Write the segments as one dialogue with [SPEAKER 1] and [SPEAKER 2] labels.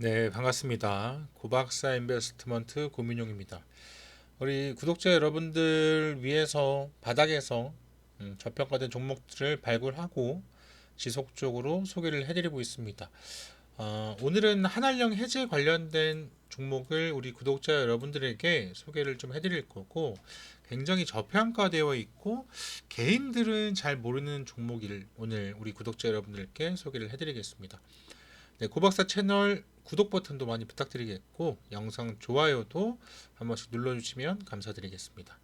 [SPEAKER 1] 네, 반갑습니다. 고박사 인베스트먼트 고민용입니다. 우리 구독자 여러분들 위해서 바닥에서 음, 저평가된 종목들을 발굴하고 지속적으로 소개를 해드리고 있습니다. 어, 오늘은 한알령 해제 관련된 종목을 우리 구독자 여러분들에게 소개를 좀 해드릴 거고 굉장히 저평가되어 있고 개인들은 잘 모르는 종목을 오늘 우리 구독자 여러분들께 소개를 해드리겠습니다. 네, 고박사 채널 구독 버튼도 많이 부탁드리겠고 영상 좋아요도 한 번씩 눌러주시면 감사드리겠습니다.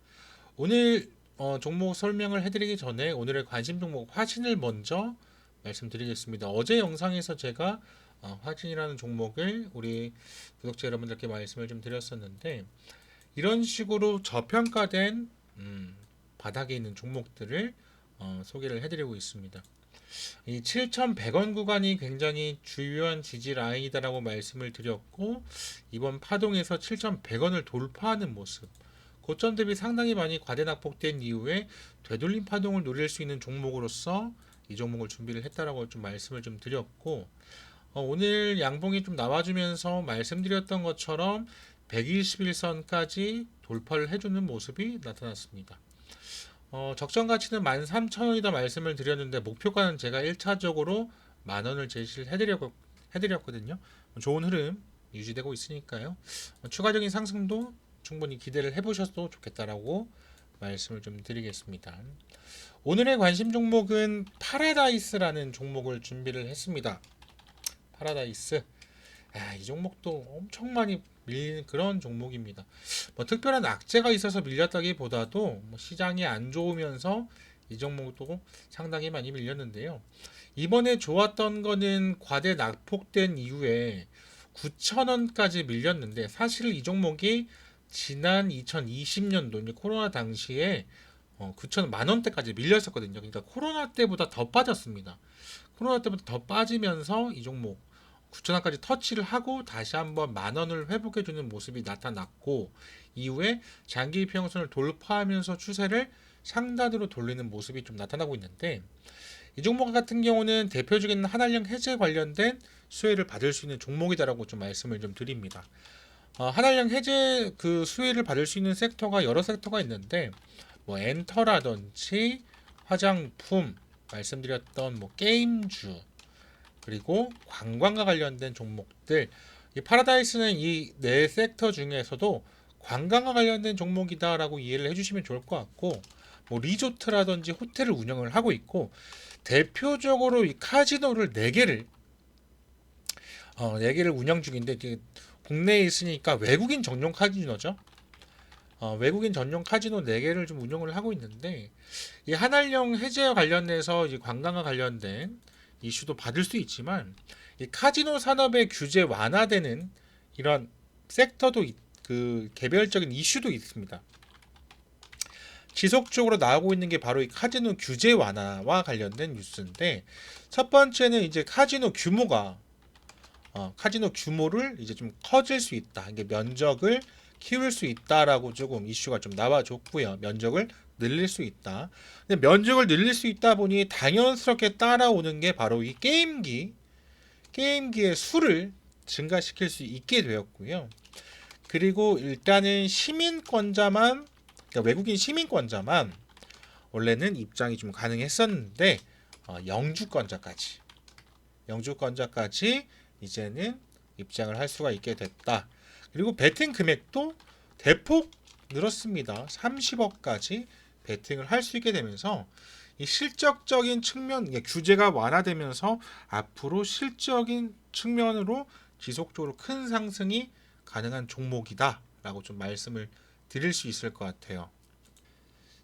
[SPEAKER 1] 오늘 어, 종목 설명을 해드리기 전에 오늘의 관심 종목 화진을 먼저 말씀드리겠습니다. 어제 영상에서 제가 어, 화진이라는 종목을 우리 구독자 여러분들께 말씀을 좀 드렸었는데 이런 식으로 저평가된 음, 바닥에 있는 종목들을 어, 소개를 해드리고 있습니다. 이 7,100원 구간이 굉장히 주요한 지지 라인이다라고 말씀을 드렸고 이번 파동에서 7,100원을 돌파하는 모습 고점 대비 상당히 많이 과대 낙폭된 이후에 되돌림 파동을 노릴 수 있는 종목으로서 이 종목을 준비를 했다라고 좀 말씀을 좀 드렸고 어, 오늘 양봉이 좀 나와주면서 말씀드렸던 것처럼 121선까지 돌파를 해주는 모습이 나타났습니다. 어, 적정 가치는 13,000원이다 말씀을 드렸는데 목표가는 제가 1차적으로 만 원을 제시를 해드렸, 해드렸거든요. 좋은 흐름 유지되고 있으니까요. 어, 추가적인 상승도 충분히 기대를 해보셔도 좋겠다라고 말씀을 좀 드리겠습니다. 오늘의 관심 종목은 파라다이스라는 종목을 준비를 했습니다. 파라다이스. 아, 이 종목도 엄청 많이 밀리는 그런 종목입니다. 뭐 특별한 악재가 있어서 밀렸다기보다도 뭐 시장이 안 좋으면서 이 종목도 상당히 많이 밀렸는데요. 이번에 좋았던 거는 과대 낙폭된 이후에 9,000원까지 밀렸는데 사실 이 종목이 지난 2020년도 코로나 당시에 어, 9천 만 원대까지 밀렸었거든요. 그러니까 코로나 때보다 더 빠졌습니다. 코로나 때보다 더 빠지면서 이 종목 9천원까지 터치를 하고 다시 한번 만 원을 회복해주는 모습이 나타났고 이후에 장기 이평선을 돌파하면서 추세를 상단으로 돌리는 모습이 좀 나타나고 있는데 이 종목 같은 경우는 대표적인 한알령 해제 관련된 수혜를 받을 수 있는 종목이다라고 좀 말씀을 좀 드립니다. 어, 한알령 해제 그 수혜를 받을 수 있는 섹터가 여러 섹터가 있는데 뭐 엔터라든지 화장품 말씀드렸던 뭐 게임주 그리고 관광과 관련된 종목들 이 파라다이스는 이 네 섹터 중에서도 관광과 관련된 종목이다라고 이해를 해주시면 좋을 것 같고 뭐 리조트라든지 호텔을 운영을 하고 있고 대표적으로 이 카지노를 4개를 어, 4개를 운영 중인데 국내에 있으니까 외국인 전용 카지노죠. 어, 외국인 전용 카지노 4개를 좀 운영을 하고 있는데 이 한알령 해제와 관련해서 이 관광과 관련된 이슈도 받을 수 있지만 이 카지노 산업의 규제 완화되는 이런 섹터도 그 개별적인 이슈도 있습니다. 지속적으로 나오고 있는 게 바로 이 카지노 규제 완화와 관련된 뉴스인데 첫 번째는 이제 카지노 규모가 어, 카지노 규모를 이제 좀 커질 수 있다. 이게 면적을 키울 수 있다라고 조금 이슈가 좀 나와줬고요. 면적을 늘릴 수 있다. 근데 면적을 늘릴 수 있다 보니 당연스럽게 따라오는 게 바로 이 게임기, 게임기의 수를 증가시킬 수 있게 되었고요. 그리고 일단은 시민권자만, 그러니까 외국인 시민권자만 원래는 입장이 좀 가능했었는데 어, 영주권자까지, 영주권자까지 이제는 입장을 할 수가 있게 됐다. 그리고 베팅 금액도 대폭 늘었습니다. 30억까지 베팅을 할 수 있게 되면서 이 실적적인 측면 규제가 완화되면서 앞으로 실적인 측면으로 지속적으로 큰 상승이 가능한 종목이다라고 좀 말씀을 드릴 수 있을 것 같아요.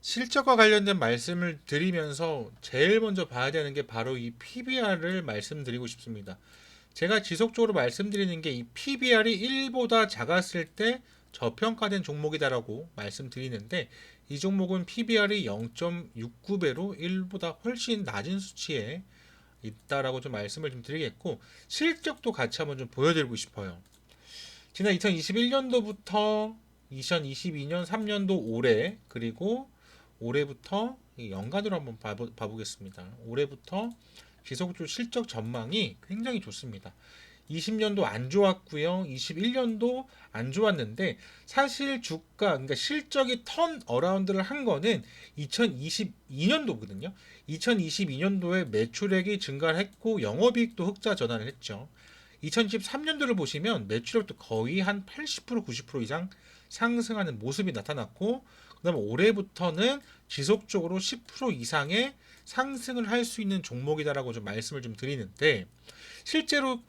[SPEAKER 1] 실적과 관련된 말씀을 드리면서 제일 먼저 봐야 되는 게 바로 이 PBR을 말씀드리고 싶습니다. 제가 지속적으로 말씀드리는 게 이 PBR이 1보다 작았을 때 저평가된 종목이다라고 말씀드리는데 이 종목은 PBR이 0.69배로 1보다 훨씬 낮은 수치에 있다라고 좀 말씀을 좀 드리겠고 실적도 같이 한번 좀 보여드리고 싶어요. 지난 2021년도부터 2022년 3년도 올해 그리고 올해부터 연간으로 한번 봐보, 겠습니다 올해부터 지속적으로 실적 전망이 굉장히 좋습니다. 20년도 안 좋았고요. 21년도 안 좋았는데 사실 주가 그러니까 실적이 턴 어라운드를 한 거는 2022년도거든요. 2022년도에 매출액이 증가를 했고 영업이익도 흑자 전환을 했죠. 2023년도를 보시면 매출액도 거의 한 80% 90% 이상 상승하는 모습이 나타났고 그다음에 올해부터는 지속적으로 10% 이상의 상승을 할 수 있는 종목이다라고 좀 말씀을 좀 드리는데 실제로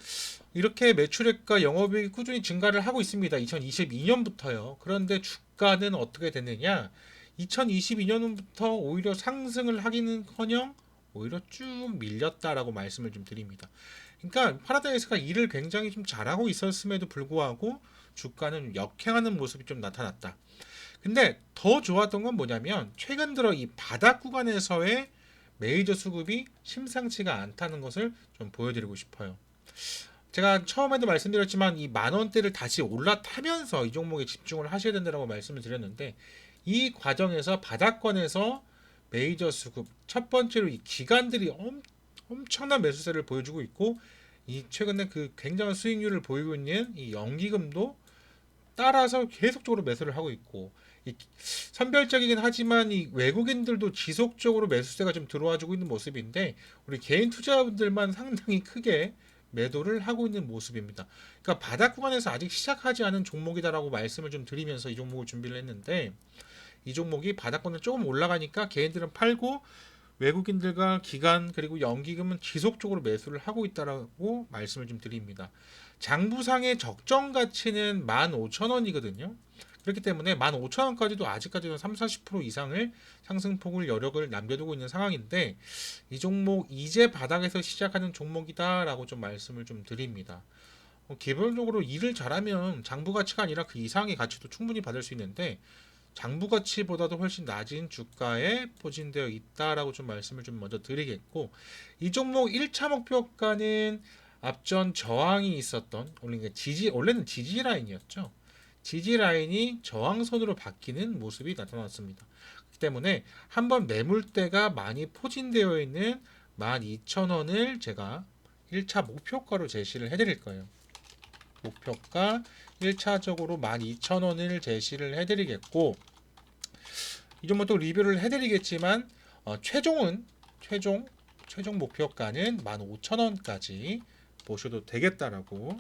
[SPEAKER 1] 이렇게 매출액과 영업이익이 꾸준히 증가를 하고 있습니다. 2022년부터요. 그런데 주가는 어떻게 됐느냐? 2022년부터 오히려 상승을 하기는커녕 오히려 쭉 밀렸다라고 말씀을 좀 드립니다. 그러니까 파라다이스가 일을 굉장히 좀 잘하고 있었음에도 불구하고 주가는 역행하는 모습이 좀 나타났다. 근데 더 좋았던 건 뭐냐면 최근 들어 이 바닥 구간에서의 메이저 수급이 심상치가 않다는 것을 좀 보여드리고 싶어요. 제가 처음에도 말씀드렸지만 이 만 원대를 다시 올라타면서 이 종목에 집중을 하셔야 된다고 말씀을 드렸는데 이 과정에서 바닥권에서 메이저 수급 첫 번째로 이 기관들이 엄, 엄청난 매수세를 보여주고 있고 이 최근에 그 굉장한 수익률을 보이고 있는 이 연기금도 따라서 계속적으로 매수를 하고 있고 이 선별적이긴 하지만 이 외국인들도 지속적으로 매수세가 좀 들어와주고 있는 모습인데 우리 개인 투자자분들만 상당히 크게 매도를 하고 있는 모습입니다. 그러니까 바닥 구간에서 아직 시작하지 않은 종목이다라고 말씀을 좀 드리면서 이 종목을 준비를 했는데 이 종목이 바닥권을 조금 올라가니까 개인들은 팔고 외국인들과 기관 그리고 연기금은 지속적으로 매수를 하고 있다라고 말씀을 좀 드립니다. 장부상의 적정 가치는 15,000원이거든요. 그렇기 때문에 15,000원까지도 아직까지는 3, 40% 이상을 상승폭을 여력을 남겨두고 있는 상황인데 이 종목 이제 바닥에서 시작하는 종목이다라고 좀 말씀을 좀 드립니다. 어, 기본적으로 일을 잘하면 장부 가치가 아니라 그 이상의 가치도 충분히 받을 수 있는데 장부 가치보다도 훨씬 낮은 주가에 포진되어 있다라고 좀 말씀을 좀 먼저 드리겠고 이 종목 1차 목표가는 앞전 저항이 있었던 원래 지지 원래는 지지 라인이었죠. 지지 라인이 저항선으로 바뀌는 모습이 나타났습니다. 그렇기 때문에 한번 매물대가 많이 포진되어 있는 12,000원을 제가 1차 목표가로 제시를 해드릴 거예요. 목표가 1차적으로 12,000원을 제시를 해드리겠고 이 정도 리뷰를 해드리겠지만 어, 최종은 최종 최종 목표가는 15,000원까지 보셔도 되겠다라고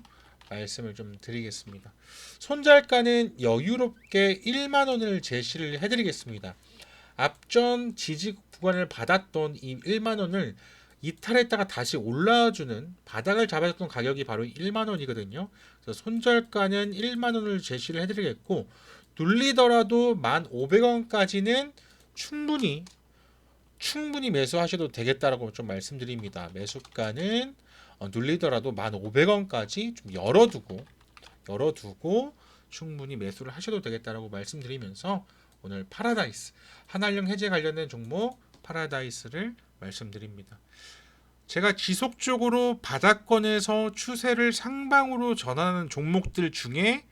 [SPEAKER 1] 말씀을 좀 드리겠습니다. 손절가는 여유롭게 1만 원을 제시를 해드리겠습니다. 앞전 지지 구간을 받았던 이 1만 원을 이탈했다가 다시 올라주는 바닥을 잡아줬던 가격이 바로 1만 원이거든요. 그래서 손절가는 1만 원을 제시를 해드리겠고 눌리더라도 1,500원까지는 충분히 충분히 매수하셔도 되겠다라고 좀 말씀드립니다. 매수가는 어, 눌리더라도 1,500원까지 좀 열어두고 열어두고 충분히 매수를 하셔도 되겠다라고 말씀드리면서 오늘 파라다이스 한알령 해제 관련된 종목 파라다이스를 말씀드립니다. 제가 지속적으로 바닥권에서 추세를 상방으로 전하는 종목들 중에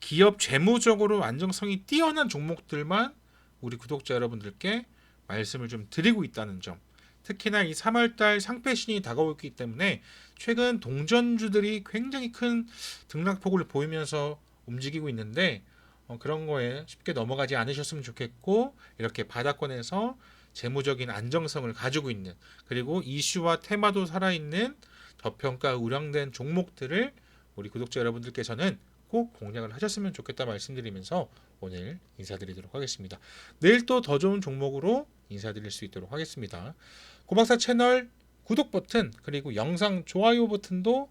[SPEAKER 1] 기업 재무적으로 안정성이 뛰어난 종목들만 우리 구독자 여러분들께 말씀을 좀 드리고 있다는 점. 특히나 이 3월달 상패신이 다가오고 있기 때문에 최근 동전주들이 굉장히 큰 등락폭을 보이면서 움직이고 있는데 어, 그런 거에 쉽게 넘어가지 않으셨으면 좋겠고 이렇게 바닥권에서 재무적인 안정성을 가지고 있는 그리고 이슈와 테마도 살아있는 저평가 우량된 종목들을 우리 구독자 여러분들께서는 꼭 공략을 하셨으면 좋겠다 말씀드리면서 오늘 인사드리도록 하겠습니다. 내일 또 더 좋은 종목으로 인사드릴 수 있도록 하겠습니다. 고박사 채널 구독 버튼 그리고 영상 좋아요 버튼도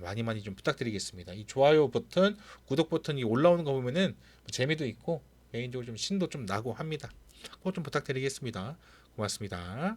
[SPEAKER 1] 많이 많이 좀 부탁드리겠습니다. 이 좋아요 버튼, 구독 버튼이 올라오는 거 보면은 재미도 있고 개인적으로 좀 신도 좀 나고 합니다. 꼭 좀 부탁드리겠습니다. 고맙습니다.